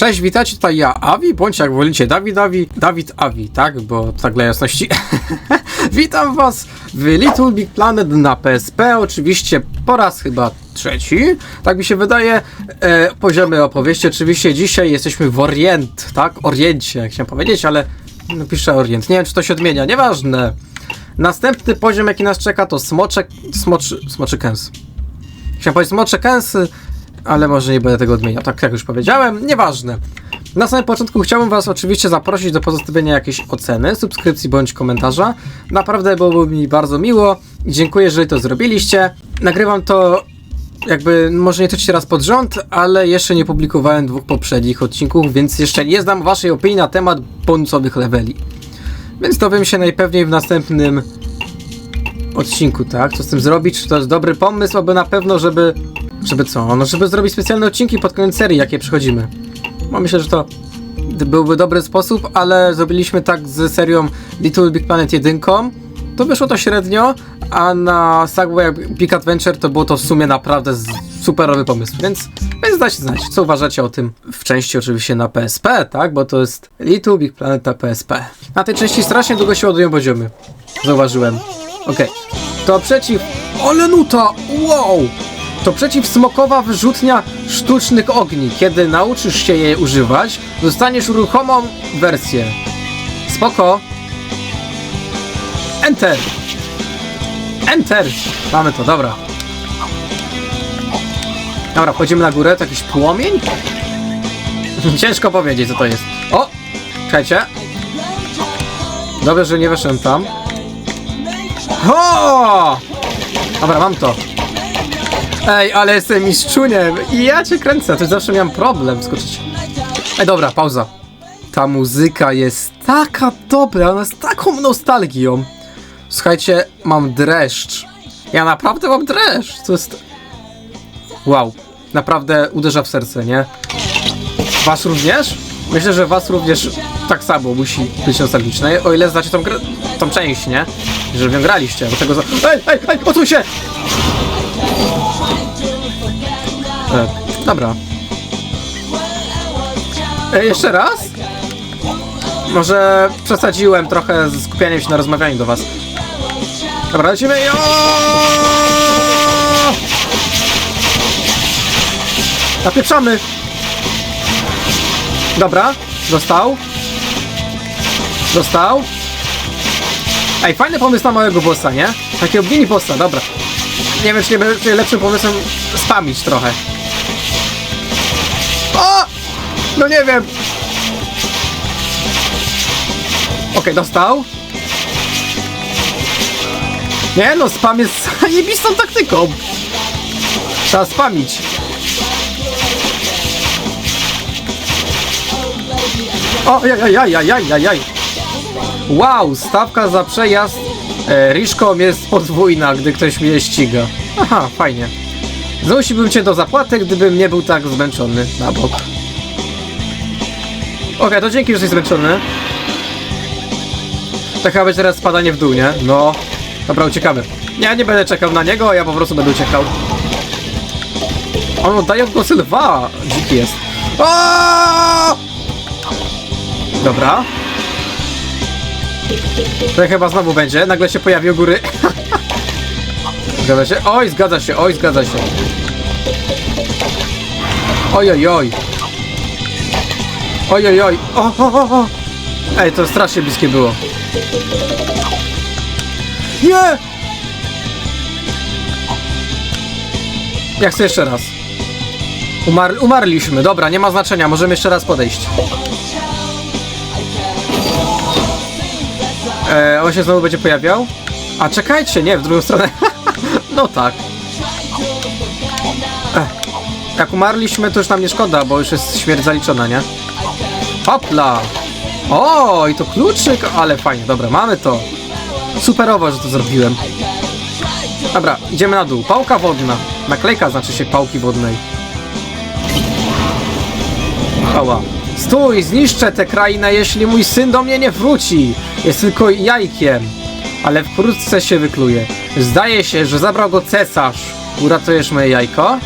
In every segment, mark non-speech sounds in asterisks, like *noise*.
Cześć, witajcie, tutaj ja, Avi, bądź jak wolicie, Dawid Avi, Dawid Avi, tak? Bo tak dla jasności. *laughs* Witam was w Little Big Planet na PSP, oczywiście po raz chyba trzeci, tak mi się wydaje. E, poziomy opowieści, oczywiście dzisiaj jesteśmy w Orient, tak? Oriencie, chciałem powiedzieć, ale no, piszę Orient, nie wiem czy to się odmienia, nieważne. Następny poziom jaki nas czeka to Smoczek, Smoczy, Smoczy Kęs. Chciałem powiedzieć Smocze Kęsy, ale może nie będę tego odmieniał, tak jak już powiedziałem, nieważne. Na samym początku chciałbym Was oczywiście zaprosić do pozostawienia jakiejś oceny, subskrypcji bądź komentarza. Naprawdę byłoby mi bardzo miło i dziękuję, jeżeli to zrobiliście. Nagrywam to jakby może nie trzeci raz pod rząd, ale jeszcze nie publikowałem dwóch poprzednich odcinków, więc jeszcze nie znam Waszej opinii na temat bonusowych leveli. Więc dowiem się najpewniej w następnym odcinku, tak? Co z tym zrobić? Czy to jest dobry pomysł, aby na pewno, żeby... Żeby co? No, żeby zrobić specjalne odcinki pod koniec serii, jakie przechodzimy. No, myślę, że to byłby dobry sposób, ale zrobiliśmy tak z serią Little Big Planet 1. To wyszło to średnio, a na Sagway Big Adventure to było to w sumie naprawdę superowy pomysł, więc, więc dajcie znać, co uważacie o tym w części oczywiście na PSP, tak, bo to jest Little Big Planet na PSP. Na tej części strasznie długo się ładują poziomy, zauważyłem. Okej, to przeciw... Ole nuta! Wow! To przeciwsmokowa wyrzutnia sztucznych ogni. Kiedy nauczysz się jej używać, dostaniesz ruchomą wersję. Spoko. Enter. Enter. Mamy to, dobra. Dobra, wchodzimy na górę. To jakiś płomień? *laughs* Ciężko powiedzieć, co to jest. O! Czekajcie. Dobrze, że nie weszłem tam. Ho! Dobra, mam to. Ej, ale jestem mistrzuniem i ja cię kręcę, to zawsze miałem problem skoczyć. Ej, dobra, pauza. Ta muzyka jest taka dobra, ona jest taką nostalgią. Słuchajcie, mam dreszcz. Ja naprawdę mam dreszcz, to jest... Wow, naprawdę uderza w serce, nie? Was również? Myślę, że was również tak samo musi być nostalgiczne, o ile znacie tą tą część, nie? Że w nią graliście, bo tego za... Ej, ej, ej, się! Dobra. E, jeszcze raz? Może przesadziłem trochę z skupianiem się na rozmawianiu do was. Dobra, lecimy. Jo! Napieprzamy. Dobra, dostał. Dostał. Ej, fajny pomysł na małego bossa, nie? Takiego mini bossa, dobra. Nie wiem, czy nie będzie lepszym pomysłem spamić trochę. No nie wiem. Okej, dostał. Nie no, spam jest *laughs* zajebistą taktyką. Trzeba spamić. O, jaj, jaj, jaj, jaj, jaj. Wow, stawka za przejazd e, Rishkom jest podwójna, gdy ktoś mnie ściga. Aha, fajnie. Zmusiłbym cię do zapłaty, gdybym nie był tak zmęczony na bok. Okej, to dzięki, że jesteś zmęczony. To chyba będzie teraz spadanie w dół, nie? No. Dobra, uciekamy. Ja nie będę czekał na niego, ja po prostu będę uciekał. On oddaje głosy lwa. Dziki jest. O! Dobra. To chyba znowu będzie. Nagle się pojawi u góry. *laughs* Zgadza się? Oj, zgadza się, oj, zgadza się. Oj, oj, oj. Oj, oj, oj. O, o, o, o. Ej, to strasznie bliskie było. Nie! Ja chcę jeszcze raz. Umar umarliśmy. Dobra, nie ma znaczenia. Możemy jeszcze raz podejść. E, on się znowu będzie pojawiał? A czekajcie, nie, w drugą stronę. *laughs* no tak. Ech. Jak umarliśmy, to już nam nie szkoda, bo już jest śmierć zaliczona, nie? Hopla! O, i to kluczyk, ale fajnie, dobra, mamy to. Superowo, że to zrobiłem. Dobra, idziemy na dół. Pałka wodna. Naklejka znaczy się pałki wodnej. Ała. Stój, zniszczę tę krainę, jeśli mój syn do mnie nie wróci. Jest tylko jajkiem. Ale wkrótce się wykluje. Zdaje się, że zabrał go cesarz. Uratujesz moje jajko?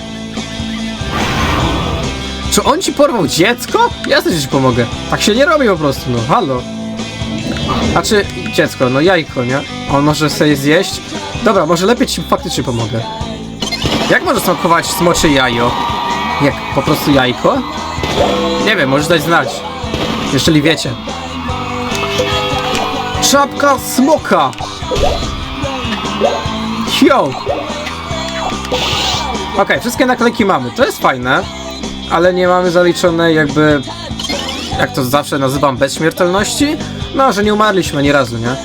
Czy on ci porwał dziecko? Jasne, że ci pomogę. Tak się nie robi po prostu, no halo. A czy dziecko, no jajko, nie? On może sobie zjeść? Dobra, może lepiej ci faktycznie pomogę. Jak może smakować smocze jajo? Jak po prostu jajko? Nie wiem, możesz dać znać. Jeżeli wiecie. Czapka smoka! Yo! Okej, wszystkie naklejki mamy, to jest fajne, ale nie mamy zaliczonej jakby, jak to zawsze nazywam, bezśmiertelności? No, że nie umarliśmy ani razu, nie?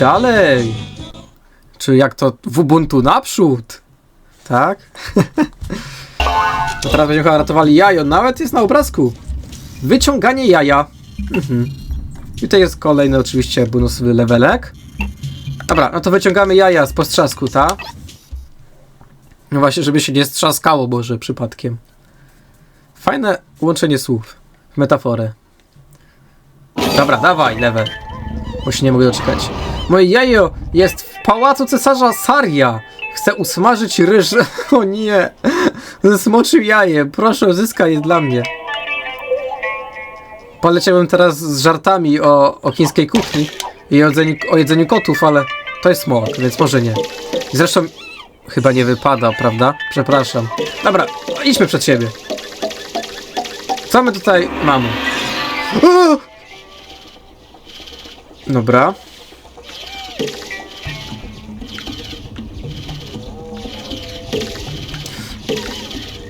Dalej! Czy jak to w Ubuntu naprzód? Tak? *laughs* to teraz będziemy chyba ratowali jajo, nawet jest na obrazku. Wyciąganie jaja. Mhm. I tutaj jest kolejny oczywiście bonusowy levelek. Dobra, no to wyciągamy jaja z postrzasku, ta? No właśnie, żeby się nie strzaskało może przypadkiem. Fajne łączenie słów. Metaforę. Dobra, dawaj, level. Bo się nie mogę doczekać. Moje jajo jest w pałacu cesarza Saria. Chcę usmażyć ryż. *laughs* O nie. Zesmoczył jaje. Proszę, uzyskaj je dla mnie. Poleciałbym teraz z żartami o, o chińskiej kuchni i o jedzeniu, o jedzeniu kotów, ale to jest smok, więc może nie. Zresztą chyba nie wypada, prawda? Przepraszam. Dobra, idźmy przed siebie. Co my tutaj mamy? Dobra.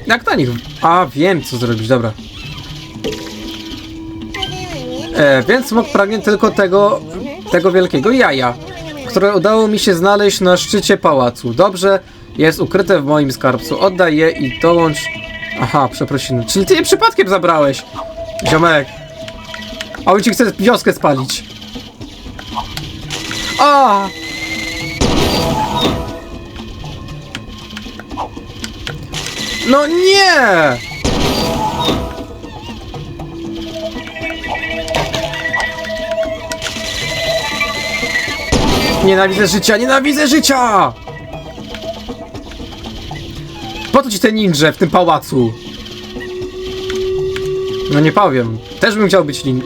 Jak na nich? A, wiem co zrobić, dobra. E, więc smok pragnie tylko tego, tego wielkiego jaja, które udało mi się znaleźć na szczycie pałacu. Dobrze, jest ukryte w moim skarbcu. Oddaj je i dołącz... Aha, przeprosiny. Czyli ty je przypadkiem zabrałeś, ziomek. A on ci chce wioskę spalić. A! No nie! Nienawidzę życia, nienawidzę życia! Po co ci te ninja w tym pałacu? No nie powiem. Też bym chciał być nin...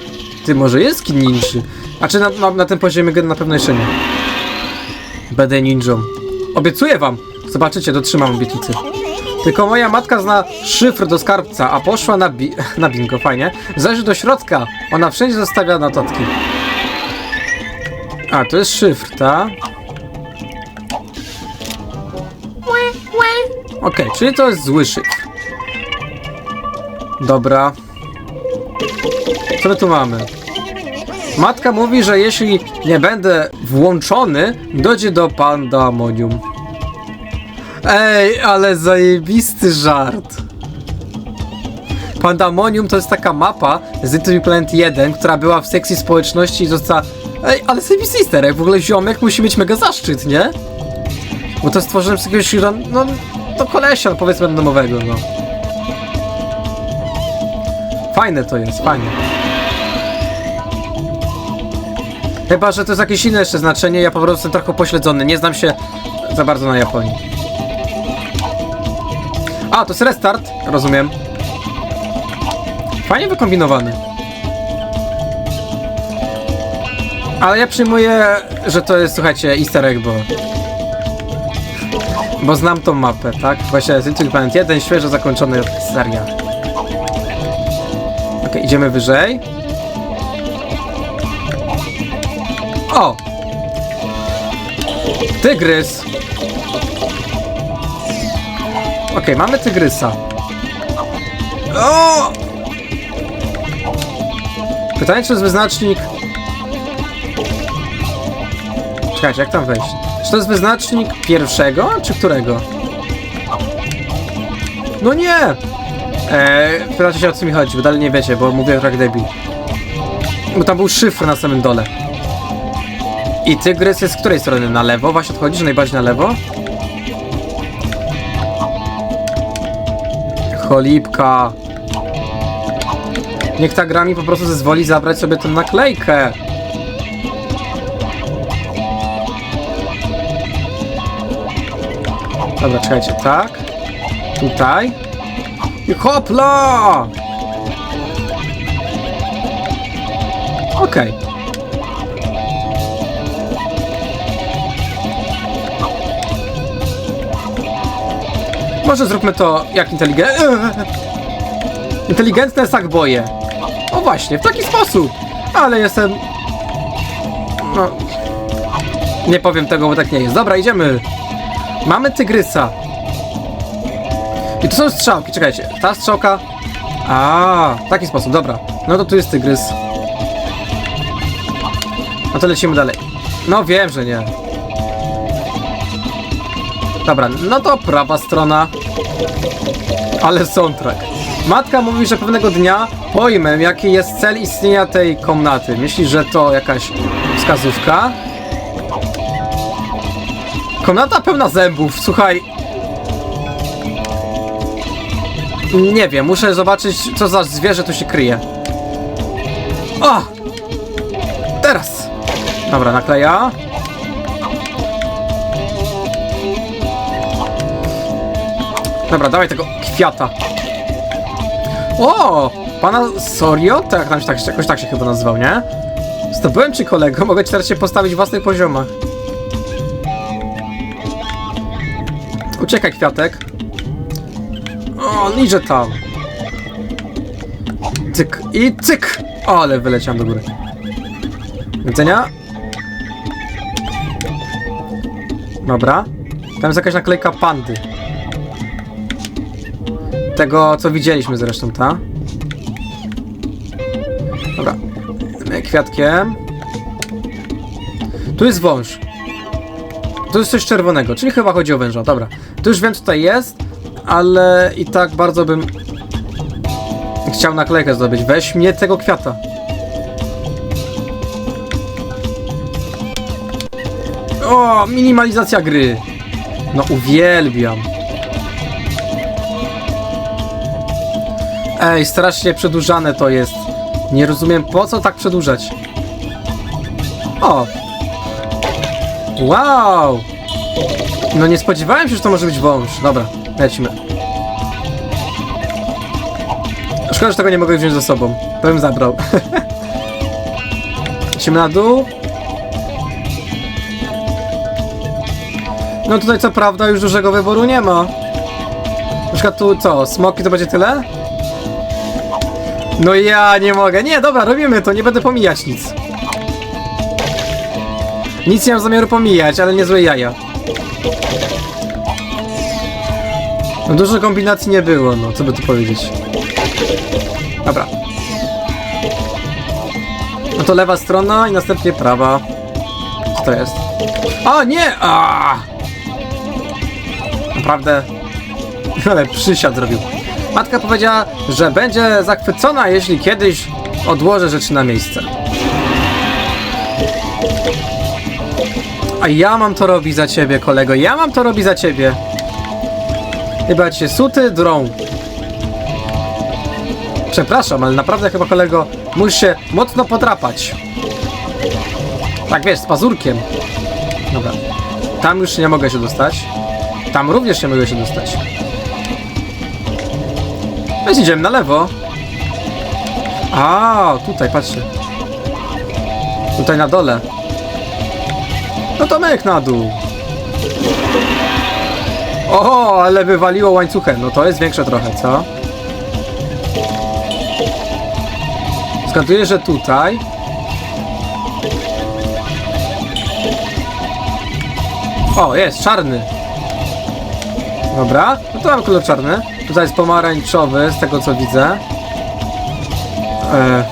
Ty, może jest skin ninży? A czy na, na, na tym poziomie gry na pewno jeszcze nie? Będę ninją. Obiecuję wam! Zobaczycie, dotrzymam obietnicy. Tylko moja matka zna szyfr do skarbca, a poszła na, bi *laughs* na bingo, fajnie. Zajrzy do środka. Ona wszędzie zostawia notatki. A, to jest szyfr, ta? Okej, czyli to jest zły szyfr. Dobra. Co my tu mamy? Matka mówi, że jeśli nie będę włączony, dojdzie do pandemonium. Ej, ale zajebisty żart. Pandemonium to jest taka mapa z Little Planet 1, która była w sekcji społeczności i została... Ej, ale zajebisty easter egg. w ogóle ziomek musi mieć mega zaszczyt, nie? Bo to stworzyłem z jakiegoś, no, to kolesia, no, powiedzmy randomowego, no. Fajne to jest, fajne. Chyba, że to jest jakieś inne jeszcze znaczenie, ja po prostu jestem trochę pośledzony, nie znam się za bardzo na Japonii. A, to jest restart, rozumiem. Fajnie wykombinowany. Ale ja przyjmuję, że to jest, słuchajcie, easter egg, bo... Bo znam tą mapę, tak? Właśnie Little Planet 1, świeżo zakończony seria. Okej, idziemy wyżej. O! Tygrys! Okej, mamy tygrysa. O! Pytanie, czy to jest wyznacznik... Czekajcie, jak tam wejść? Czy to jest wyznacznik pierwszego, czy którego? No nie! Eee, pytacie się o co mi chodzi, bo dalej nie wiecie, bo mówię jak debil. Bo tam był szyfr na samym dole. I tygrys jest z której strony? Na lewo? Właśnie odchodzi, że najbardziej na lewo? Cholipka. Niech ta gra mi po prostu zezwoli zabrać sobie tę naklejkę. Dobra, czekajcie, tak. Tutaj. I hopla! Okej. Może zróbmy to jak *laughs* inteligentne. Inteligentne tak boję. O właśnie, w taki sposób. Ale jestem... No... Nie powiem tego, bo tak nie jest. Dobra, idziemy. Mamy tygrysa. I tu są strzałki, czekajcie. Ta strzałka... A, w taki sposób, dobra. No to tu jest tygrys. No to lecimy dalej. No wiem, że nie. Dobra, no to prawa strona. Ale soundtrack. Matka mówi, że pewnego dnia pojmę, jaki jest cel istnienia tej komnaty. Myślisz, że to jakaś wskazówka? Komnata pełna zębów, słuchaj. Nie wiem, muszę zobaczyć, co za zwierzę tu się kryje. O! Teraz! Dobra, nakleja. Dobra, dawaj tego kwiata. O! Pana Sorio? Tak, tam się tak, jakoś tak się chyba nazywał, nie? Zdobyłem ci kolego, *laughs* mogę ci teraz się postawić w własnych poziomach. Uciekaj, kwiatek. O, liże tam. Cyk i cyk! O, ale wyleciałem do góry. Widzenia? Dobra. Tam jest jakaś naklejka pandy. Tego, co widzieliśmy zresztą, ta. Dobra. Kwiatkiem. Tu jest wąż. Tu jest coś czerwonego, czyli chyba chodzi o węża. Dobra. Tu już wiem, co tutaj jest, ale i tak bardzo bym chciał naklejkę zdobyć. Weź mnie tego kwiata. O, minimalizacja gry. No uwielbiam. Ej, strasznie przedłużane to jest. Nie rozumiem, po co tak przedłużać. O! Wow! No nie spodziewałem się, że to może być wąż. Dobra, lecimy. Szkoda, że tego nie mogę wziąć ze sobą. To bym zabrał. *laughs* Lecimy na dół. No tutaj co prawda już dużego wyboru nie ma. Na przykład tu co, smoki to będzie tyle? No ja nie mogę. Nie, dobra, robimy to, nie będę pomijać nic. Nic nie mam zamiaru pomijać, ale niezłe jaja. No dużo kombinacji nie było, no co by tu powiedzieć. Dobra. No to lewa strona i następnie prawa. Co to jest? A nie! A! Naprawdę. *laughs* Ale przysiad zrobił. Matka powiedziała, że będzie zachwycona, jeśli kiedyś odłożę rzeczy na miejsce. A ja mam to robić za ciebie, kolego. Ja mam to robić za ciebie. Chyba cię suty drą. Przepraszam, ale naprawdę chyba, kolego, musisz się mocno podrapać. Tak wiesz, z pazurkiem. Dobra. Tam już nie mogę się dostać. Tam również nie mogę się dostać. Więc idziemy na lewo. A, tutaj, patrzcie. Tutaj na dole. No to myk na dół. O, ale wywaliło łańcuchem. No to jest większe trochę, co? Zgaduję, że tutaj. O, jest, czarny. Dobra, no to mam kolor czarny. Tutaj jest pomarańczowy, z tego co widzę. E...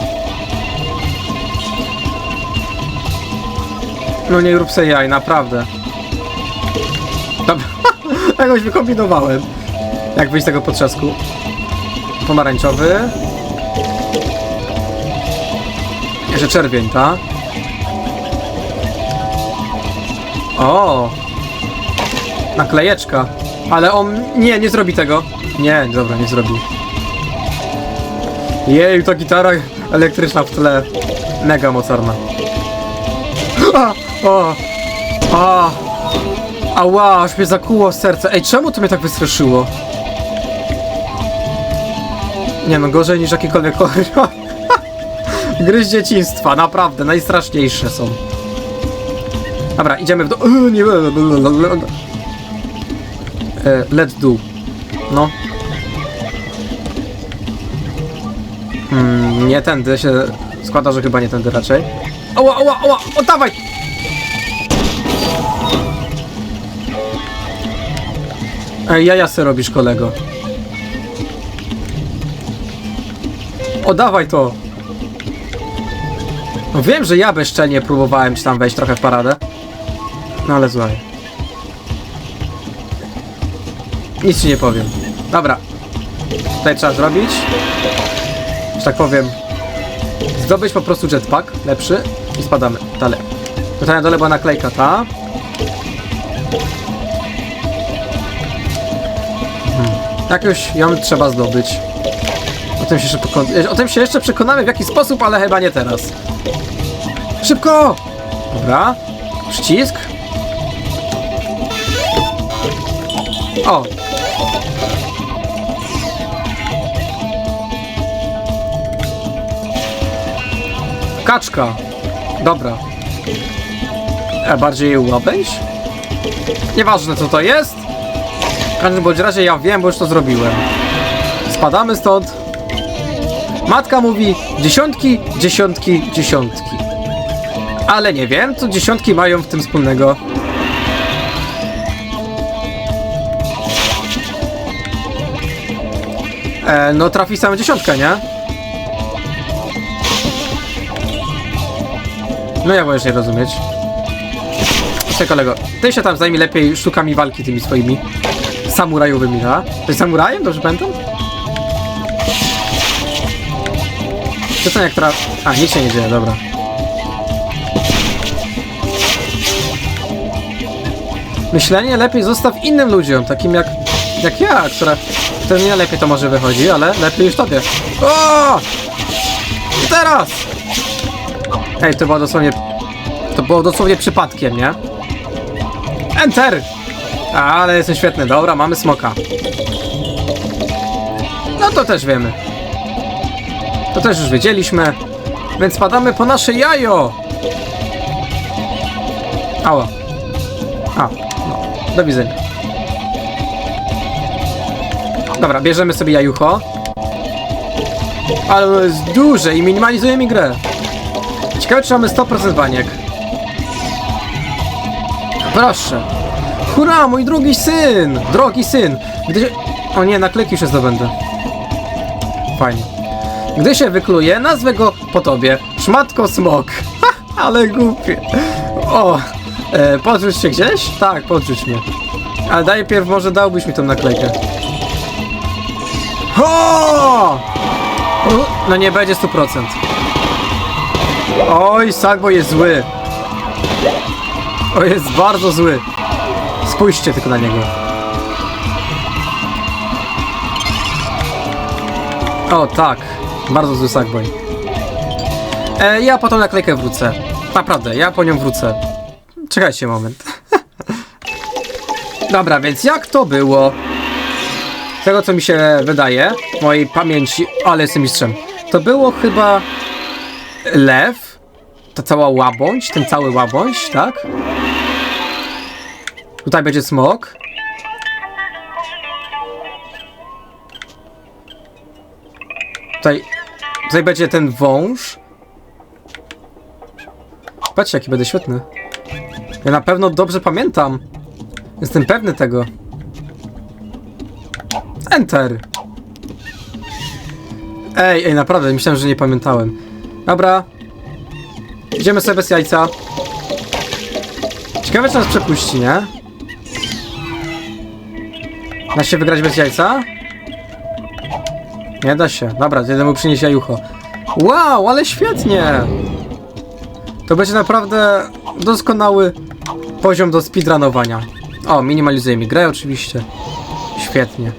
No nie rób se jaj, naprawdę. Dobra, *laughs* jakoś wykombinowałem. Jak wyjść z tego potrzasku. Pomarańczowy. Jeszcze czerwień, ta? O! Naklejeczka. Ale on... Nie, nie zrobi tego. Nie, dobra, nie zrobił. Jej, to gitara elektryczna w tle. Mega mocarna. A, o, a, ała, aż mnie zakuło serce. Ej, czemu to mnie tak wystraszyło? Nie no, gorzej niż jakikolwiek horror. *laughs* Gry z dzieciństwa, naprawdę, najstraszniejsze są. Dobra, idziemy w do... E, let's do. No. Hmm, nie tędy się składa, że chyba nie tędy raczej. Oła, oła, oła, o dawaj! Ej, jaja se robisz, kolego. O, dawaj to! No wiem, że ja bezczelnie próbowałem ci tam wejść trochę w paradę. No ale złaj. Nic ci nie powiem. Dobra. Tutaj trzeba zrobić. Że tak powiem. Zdobyć po prostu jetpack lepszy i spadamy dalej. Tutaj na dole była naklejka ta. Hmm. Jakoś ją trzeba zdobyć. O tym, się jeszcze o tym się jeszcze przekonamy w jaki sposób, ale chyba nie teraz. Szybko! Dobra. Przycisk. O! Kaczka. Dobra. A bardziej łabęź? Nieważne co to jest. W każdym bądź razie ja wiem, bo już to zrobiłem. Spadamy stąd. Matka mówi dziesiątki, dziesiątki, dziesiątki. Ale nie wiem, co dziesiątki mają w tym wspólnego. E, no trafi samą dziesiątkę, nie? No ja możesz nie rozumieć. Cześć kolego, ty się tam zajmij lepiej sztukami walki tymi swoimi samurajowymi, ha? Jesteś samurajem? Dobrze pamiętam? To jak tra... A, nic się nie dzieje, dobra. Myślenie lepiej zostaw innym ludziom, takim jak, jak ja, która... To nie lepiej to może wychodzi, ale lepiej już tobie. O! Teraz! Ej, to było dosłownie... To było dosłownie przypadkiem, nie? Enter! Ale jestem świetny, dobra, mamy smoka. No to też wiemy. To też już wiedzieliśmy. Więc spadamy po nasze jajo! Ała. A, no. Do widzenia. Dobra, bierzemy sobie jajucho. Ale jest duże i minimalizuje mi grę. Ciekawe, czy mamy 100% baniek. Proszę. Hurra, mój drugi syn! Drogi syn! Gdy się... O nie, naklejki już zdobędę. Fajnie. Gdy się wykluje, nazwę go po tobie. Szmatko smok. *laughs* Ha, ale głupie. O, e, podrzuć się gdzieś? Tak, podrzuć mnie. Ale najpierw może dałbyś mi tą naklejkę. O! U, No nie będzie 100%. Oj, Sagbo jest zły. O, jest bardzo zły. Spójrzcie tylko na niego. O, tak. Bardzo zły Sackboy. E, ja po tą naklejkę wrócę. Naprawdę, ja po nią wrócę. Czekajcie moment. *laughs* Dobra, więc jak to było? Z tego co mi się wydaje, mojej pamięci, ale jestem mistrzem. To było chyba lew, ta cała łabądź, ten cały łabądź, tak? Tutaj będzie smok. Tutaj, tutaj będzie ten wąż. Patrzcie, jaki będę świetny. Ja na pewno dobrze pamiętam. Jestem pewny tego. Enter. Ej, ej, naprawdę, myślałem, że nie pamiętałem. Dobra. Idziemy sobie bez jajca. Ciekawe, czy nas przepuści, nie? Da się wygrać bez jajca? Nie da się. Dobra, jeden mu przynieść jajucho. Wow, ale świetnie! To będzie naprawdę doskonały poziom do speedrunowania. O, minimalizuje mi grę oczywiście. Świetnie.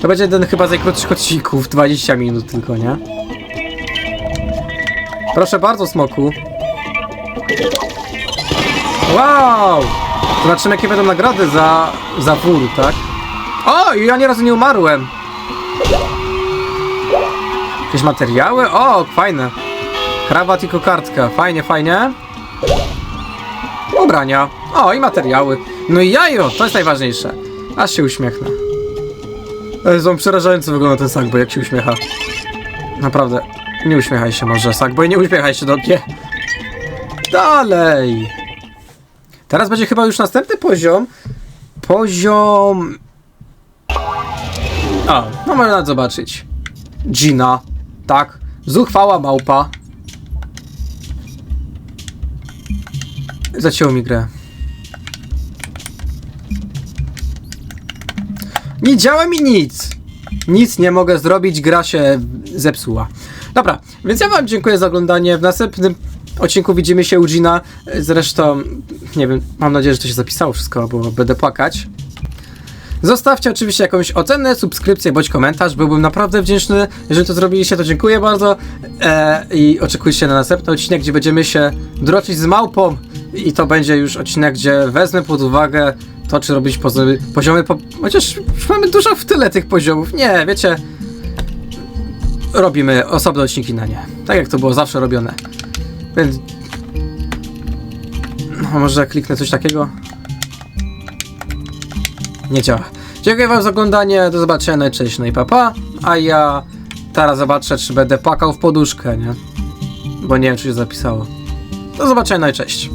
To będzie jeden chyba z najkrótszych odcinków, 20 minut tylko, nie? Proszę bardzo, smoku. Wow! Zobaczymy, jakie będą nagrody za, za wór, tak? O, ja nie razu nie umarłem. Jakieś materiały? O, fajne. Krawat i kokardka. Fajnie, fajnie. Ubrania. O, i materiały. No i jajo, to jest najważniejsze. Aż się uśmiechnę. Jezu, przerażająco wygląda ten Sackboy, jak się uśmiecha. Naprawdę. Nie uśmiechaj się może, Sackboy, nie uśmiechaj się do mnie. Dalej. Teraz będzie chyba już następny poziom. Poziom... A, no można zobaczyć. Gina. Tak. Zuchwała małpa. Zacięło mi grę. Nie działa mi nic. Nic nie mogę zrobić, gra się zepsuła. Dobra, więc ja wam dziękuję za oglądanie. W następnym odcinku widzimy się u Gina. Zresztą, nie wiem, mam nadzieję, że to się zapisało wszystko, bo będę płakać. Zostawcie oczywiście jakąś ocenę, subskrypcję bądź komentarz. Byłbym naprawdę wdzięczny. Jeżeli to zrobiliście, to dziękuję bardzo. E, I oczekujcie na następny odcinek, gdzie będziemy się droczyć z małpą. I to będzie już odcinek, gdzie wezmę pod uwagę to, czy robić poziomy. poziomy po... Chociaż mamy dużo w tyle tych poziomów. Nie, wiecie. Robimy osobne odcinki na nie. Tak jak to było zawsze robione. Więc. No, może kliknę coś takiego. Nie działa. Dziękuję wam za oglądanie, do zobaczenia najczęściej, no i papa. A ja teraz zobaczę, czy będę płakał w poduszkę, nie? Bo nie wiem, czy się zapisało. Do zobaczenia najczęściej.